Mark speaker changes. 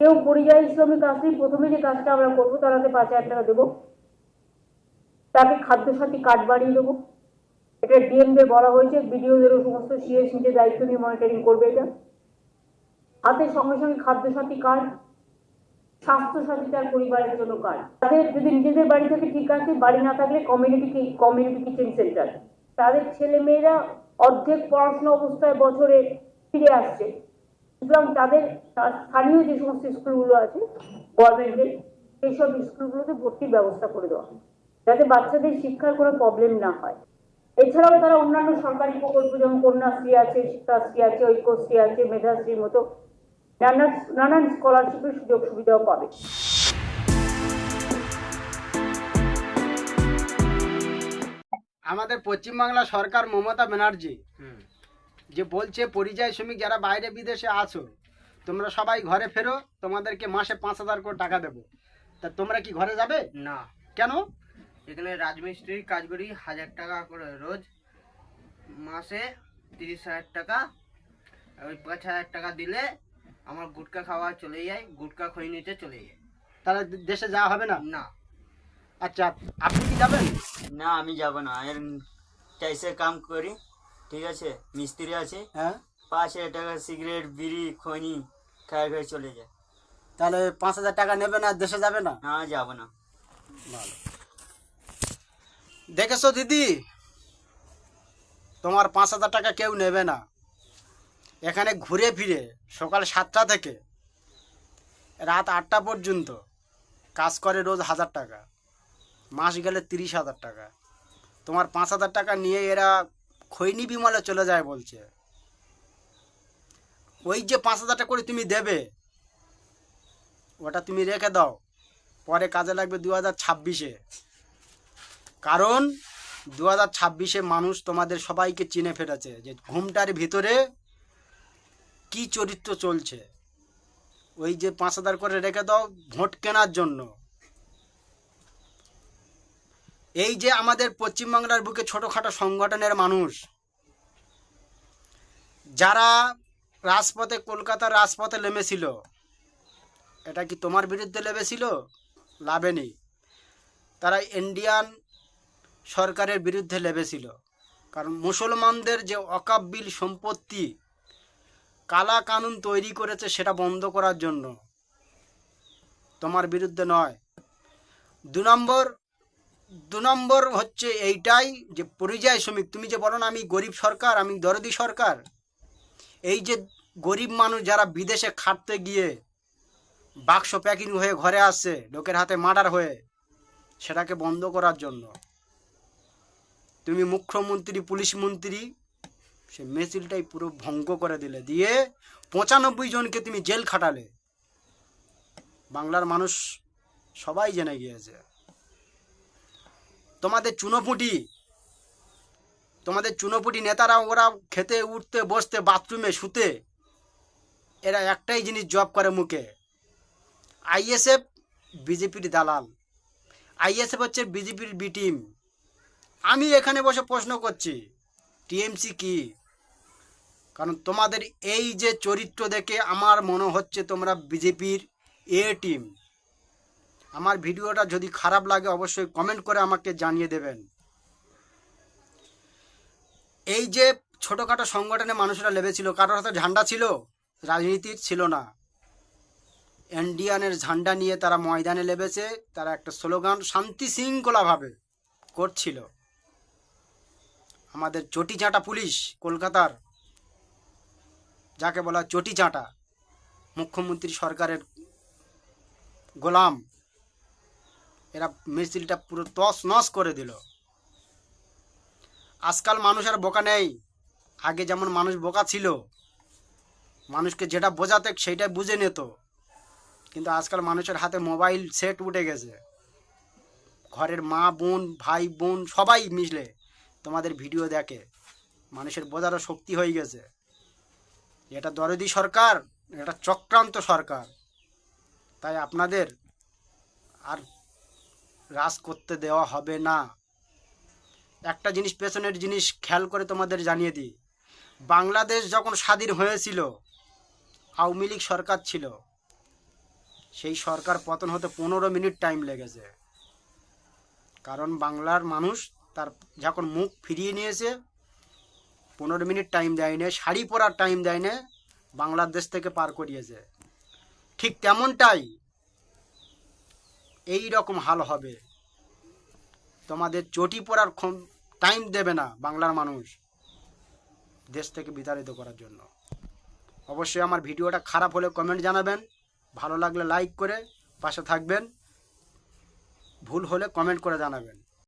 Speaker 1: কেউ পরিযায়ী শ্রমিক আসলেই প্রথমে যে কাজটা আমরা করব তারাতে পাঁচ হাজার টাকা দেবো। তাকে খাদ্যসাথী কার্ড বাড়িয়ে দেবো। এটা ডিএমদের বলা হয়েছে বিডিওদেরও সমস্ত সিএস নিজে দায়িত্ব নিয়ে মনিটরিং করবে এটা। হাতে সঙ্গে সঙ্গে খাদ্যসাথী কার্ড স্বাস্থ্যসাথী তার পরিবারের জন্য কার্ড তাদের যদি নিজেদের বাড়ি থেকে ঠিক আছে, বাড়ি না থাকলে কমিউনিটি কমিউনিটি কিচেন সেন্টার তাদের ছেলে মেয়েরা অর্ধেক পড়াশোনা অবস্থায় বছরে ফিরে আসছে। সুতরাং তাদের স্থানীয় যে সমস্ত স্কুলগুলো আছে গভর্নমেন্টের সেই সব স্কুলগুলোতে ভর্তির ব্যবস্থা করে দেওয়া হয়। যাতে বাচ্চাদের শিক্ষার কোনো প্রবলেম না হয় এছাড়াও তারা অন্যান্য সরকারি প্রকল্প যেমন কন্যাশ্রী আছে শিক্ষাশ্রী আছে ঐক্যশ্রী আছে মেধাশ্রীর মতো নানান নানান স্কলারশিপের সুযোগ সুবিধাও পাবে
Speaker 2: আমাদের পশ্চিমবাংলা সরকার মমতা ব্যানার্জি যে বলছে পরিযায়ী শ্রমিক যারা বাইরে বিদেশে আছো তোমরা সবাই ঘরে ফেরো তোমাদেরকে মাসে পাঁচ হাজার করে টাকা দেবো। তা তোমরা কি ঘরে যাবে?
Speaker 3: না।
Speaker 2: কেন?
Speaker 3: এখানে রাজমিস্ত্রির কাজ করি হাজার টাকা করে রোজ। মাসে তিরিশ হাজার টাকা ওই পাঁচ হাজার টাকা দিলে আমার গুটকা খাওয়া চলে যায় গুটকা খই নিতে চলে যায়।
Speaker 2: তাহলে দেশে যাওয়া হবে না?
Speaker 3: না।
Speaker 2: আচ্ছা আপনি কি যাবেন?
Speaker 4: না আমি যাব না। এর টাইসে কাম করি। ঠিক আছে? মিস্ত্রি আছে।
Speaker 2: হ্যাঁ।
Speaker 4: পাঁচ হাজার টাকা সিগারেট বিড়ি খনি খাই খাই চলে যায়।
Speaker 2: তাহলে পাঁচ হাজার টাকা নেবে না দেশে যাবে না?
Speaker 4: না যাব না।
Speaker 2: ভালো। দেখেছ দিদি? তোমার পাঁচ হাজার টাকা কেউ নেবে না। এখানে ঘুরে ফিরে সকাল সাতটা থেকে রাত আটটা পর্যন্ত কাজ করে রোজ হাজার টাকা। মাস গেলে তিরিশ হাজার টাকা। তোমার পাঁচ হাজার টাকা নিয়ে এরা খৈনি বিমলে চলে যায় বলছে। ওই যে পাঁচ হাজারটা করে তুমি দেবে, ওটা তুমি রেখে দাও, পরে কাজে লাগবে দু হাজার ছাব্বিশে। কারণ দু হাজার ছাব্বিশে মানুষ তোমাদের সবাইকে চিনে ফেলেছে যে ঘুমটার ভিতরে কি চরিত্র চলছে। ওই যে পাঁচ হাজার করে রেখে দাও ভোট কেনার জন্য। এই যে আমাদের পশ্চিমবাংলার বুকে ছোটোখাটো সংগঠনের মানুষ, যারা রাজপথে, কলকাতার রাজপথে নেমেছিল, এটা কি তোমার বিরুদ্ধে লেবেছিল লাভেনি তারা ইন্ডিয়ান সরকারের বিরুদ্ধে লেবেছিল কারণ মুসলমানদের যে অকাব্যিল সম্পত্তি, কালা কানুন তৈরি করেছে সেটা বন্ধ করার জন্য, তোমার বিরুদ্ধে নয়। দু নম্বর দু নম্বর হচ্ছে এইটাই যে পরিযায়ী শ্রমিক। তুমি যে বলো না, আমি গরিব সরকার, আমি দরদি সরকার। এই যে গরিব মানুষ যারা বিদেশে খাটতে গিয়ে বাক্স প্যাকিং হয়ে ঘরে আসছে, লোকের হাতে মার্ডার হয়ে, সেটাকে বন্ধ করার জন্য। তুমি মুখ্যমন্ত্রী, পুলিশ মন্ত্রী, সে মিছিলটাই পুরো ভঙ্গ করে দিলে। দিয়ে পঁচানব্বই জনকে তুমি জেল খাটালে। বাংলার মানুষ সবাই জেনে গিয়েছে। তোমাদের চুনোপুটি তোমাদের চুনোপুটি নেতারা ওরা খেতে, উঠতে, বসতে বাথরুমে শুতে, এরা একটাই জিনিস জব করে মুখে। আইএসএফ বিজেপির দালাল। আইএসএফ হচ্ছে বিজেপির বি টিম আমি এখানে বসে প্রশ্ন করছি টিএমসি কি? কারণ তোমাদের এই যে চরিত্র দেখে আমার মনে হচ্ছে তোমরা বিজেপির এ টিম আমার ভিডিওটা যদি খারাপ লাগে, অবশ্যই কমেন্ট করে আমাকে জানিয়ে দেবেন। এই যে ছোটোখাটো সংগঠনে মানুষরা লেবেছিল, কারোর হাতে ঝান্ডা ছিল? রাজনীতির ছিল না। ইন্ডিয়ানের ঝান্ডা নিয়ে তারা ময়দানে লেবেছে, তারা একটা স্লোগান শান্তি শৃঙ্খলাভাবে করছিল। আমাদের চটি চাঁটা পুলিশ কলকাতার, যাকে বলা চটি চাঁটা মুখ্যমন্ত্রী সরকারের গোলাম এরা মিছিলটা পুরো তস নস করে দিল। আজকাল মানুষ আর বোকা নেই। আগে যেমন মানুষ বোকা ছিল, মানুষকে যেটা বোঝাতে সেইটাই বুঝে নিত। কিন্তু আজকাল মানুষের হাতে মোবাইল, সেট উঠে গেছে। ঘরের মা বোন, ভাই বোন, সবাই মিশলে তোমাদের ভিডিও দেখে। মানুষের বোঝারও শক্তি হয়ে গেছে। এটা দরদি সরকার, এটা চক্রান্ত সরকার। তাই আপনাদের আর রাজ করতে দেওয়া হবে না। একটা জিনিস, পেছনের জিনিস খেয়াল করে তোমাদের জানিয়ে দিই। বাংলাদেশ যখন স্বাধীন হয়েছিল, আওয়ামী লীগ সরকার ছিল। সেই সরকার পতন হতে পনেরো মিনিট টাইম লেগেছে। কারণ বাংলার মানুষ তার যখন মুখ ফিরিয়ে নিয়েছে, পনেরো মিনিট টাইম দেয়নি শাড়ি পরার টাইম দেয়নি বাংলাদেশ থেকে পার করিয়েছে। ঠিক তেমনটাই এই রকম হাল হবে। তোমাদের চটি পড়ার টাইম দেবে না বাংলার মানুষ দেশ থেকে বিতাড়িত করার জন্য। অবশ্যই আমার ভিডিওটা খারাপ হলে কমেন্ট জানাবেন, ভালো লাগলে লাইক করে পাশে থাকবেন, ভুল হলে কমেন্ট করে জানাবেন।